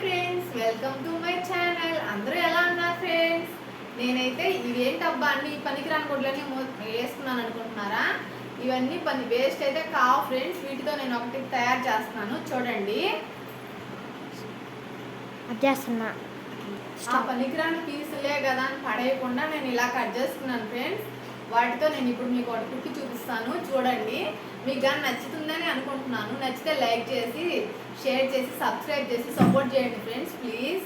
Friends welcome to my channel అందరూ ఎలా ఉన్నారు ఫ్రెండ్స్ నేనైతే ఇవేంటబ్బా అన్ని పనికిరాని గుడ్లని వేసుకున్నాను అనుకుంటున్నారా? ఇవన్నీ పని వేస్ట్ అయితే కావు ఫ్రెండ్స్ వీటితో నేను ఒకటి తయారు చేస్తున్నాను. చూడండి. చేస్తున్నా. ఆ పనికిరాని పీసులే కదా అని పడేయకుండా నేను ఇలా కట్ చేసుకున్నాను ఫ్రెండ్స్ వాటితో నేను ఇప్పుడు మీకు ఒకటి కుట్టి చూపిస్తాను. చూడండి. మీకు కానీ నచ్చుతుందని అనుకుంటున్నాను. నచ్చితే లైక్ చేసి షేర్ చేసి సబ్స్క్రైబ్ చేసి సపోర్ట్ చేయండి ఫ్రెండ్స్ ప్లీజ్.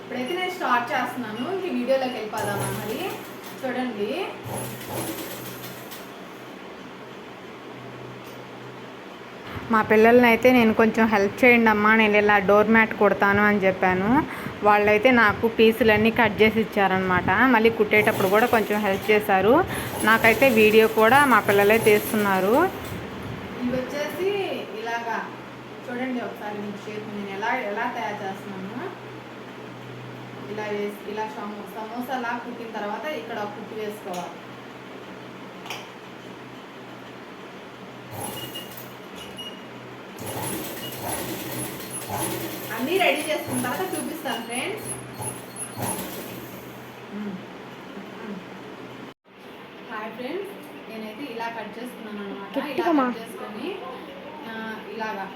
ఇప్పుడైతే నేను స్టార్ట్ చేస్తున్నాను. ఇంక వీడియోలోకి వెళ్ళిపోదామా మరి? చూడండి. మా పిల్లల్ని అయితే నేను కొంచెం హెల్ప్ చేయండి అమ్మా. నేను ఇలా డోర్ మ్యాట్ కుడతాను అని చెప్పాను. వాళ్ళైతే నాకు పీసులన్నీ కట్ చేసి ఇచ్చారనమాట మళ్ళీ కుట్టేటప్పుడు కూడా కొంచెం హెల్ప్ చేశారు. నాకైతే వీడియో కూడా మా పిల్లలే తీస్తున్నారు. ఇవి వచ్చేసి ఇలాగా చూడండి ఒకసారి మీకు షేప్ నేను ఎలా ఎలా తయారు చేస్తున్నాను. ఇలా వేసి ఇలా సమోసా అలా కుట్టిన తర్వాత ఇక్కడ కుట్టి వేసుకోవాలి. అన్నీ రెడీ చేసుకున్న తర్వాత చూపిస్తాను ఫ్రెండ్స్ హాయ్ ఫ్రెండ్స్ నేనైతే ఇలా కట్ చేసుకున్నాను అనమాట ఇలా. కట్ చేసుకొని ఇలాగా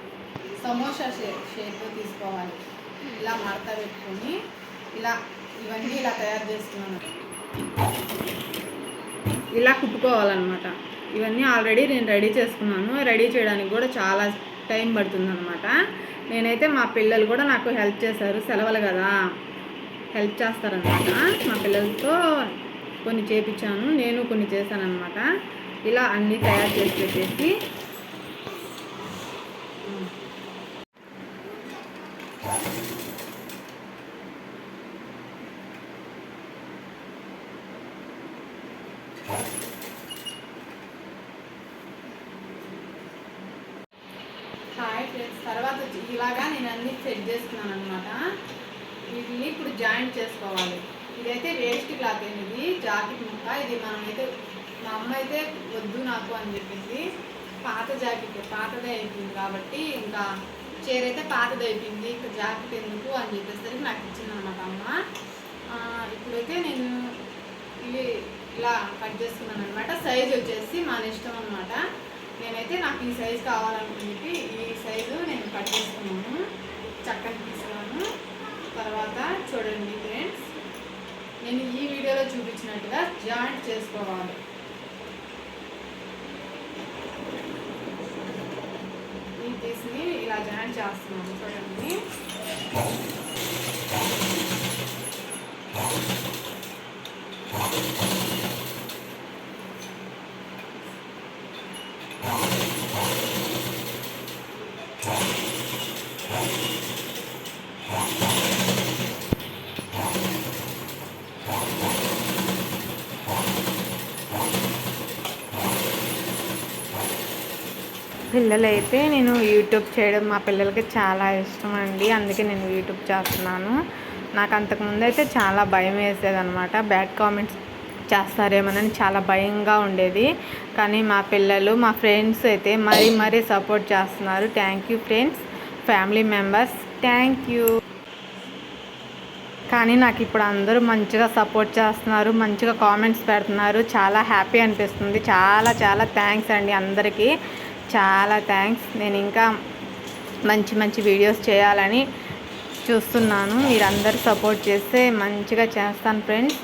సమోసా షేప్ షేప్ తీసుకోవాలి. ఇలా మడత పెట్టుకొని ఇలా ఇవన్నీ ఇలా తయారు చేసుకున్నాను. ఇలా కుట్టుకోవాలన్నమాట. ఇవన్నీ ఆల్రెడీ నేను రెడీ చేసుకున్నాను. రెడీ చేయడానికి కూడా చాలా టైం పడుతుంది అనమాట నేనైతే మా పిల్లలు కూడా నాకు హెల్ప్ చేశారు. సెలవులు కదా. హెల్ప్ చేస్తారనమాట మా పిల్లలతో కొన్ని చేపించాను. నేను కొన్ని చేశానమాట ఇలా అన్నీ తయారు చేసి పెట్టేసి హాయ్ ఫ్రెండ్స్ తర్వాత వచ్చి ఇలాగా నేను అన్ని సెట్ చేసుకున్నాను అనమాట వీటిని ఇప్పుడు జాయింట్ చేసుకోవాలి. ఇదైతే వేస్ట్ క్లాత్ ఇది జాకెట్ ముక్క. ఇది మనమైతే మా అమ్మ అయితే వద్దు నాకు అని చెప్పింది పాత జాకెట్ పాతదే అయిపోయింది కాబట్టి ఇంకా చీర అయితే పాతది అయిపోయింది. ఇంకా జాకెట్ ఎందుకు అని చెప్పేసరికి నాకు ఇచ్చింది అనమాట అమ్మ ఇప్పుడైతే నేను ఇవి ఇలా కట్ చేసుకున్నాను అనమాట సైజ్ వచ్చేసి మన ఇష్టం అనమాట నేనైతే నాకు ఈ సైజ్ కావాలని చెప్పి ఈ సైజు నేను కట్ చేసుకున్నాను చక్కని తీసుకున్నాను తర్వాత చూడండి ఫ్రెండ్స్ నేను ఈ వీడియోలో చూపించినట్టుగా జాయింట్ చేసుకోవాలి. ఈ పీస్ని ఇలా జాయింట్ చేస్తున్నాను చూడండి. పిల్లలైతే నేను యూట్యూబ్ చేయడం మా పిల్లలకి చాలా ఇష్టం అండి అందుకే నేను యూట్యూబ్ చేస్తున్నాను. నాకు అంతకుముందు అయితే చాలా భయం వేసేది అనమాట బ్యాడ్ కామెంట్స్ చేస్తారేమోనని చాలా భయంగా ఉండేది. కానీ మా పిల్లలు మా ఫ్రెండ్స్ అయితే మరీ మరీ సపోర్ట్ చేస్తున్నారు. Thank you friends. Family members. Thank you కానీ నాకు ఇప్పుడు అందరూ మంచిగా సపోర్ట్ చేస్తున్నారు మంచిగా కామెంట్స్ పెడుతున్నారు. చాలా హ్యాపీ అనిపిస్తుంది. చాలా చాలా థ్యాంక్స్ అండి అందరికీ. చాలా థ్యాంక్స్. నేను ఇంకా మంచి మంచి వీడియోస్ చేయాలని చూస్తున్నాను. మీరందరూ సపోర్ట్ చేస్తే మంచిగా చేస్తాను ఫ్రెండ్స్.